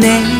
grande.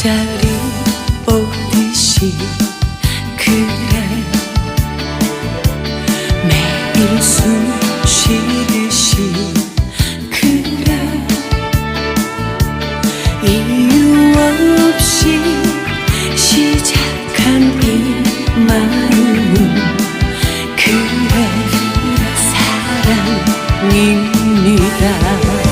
잠자리 오듯이 그래. 매일 숨 쉬듯이 그래. 이유 없이 시작한 이 마음 그래. 사랑입니다.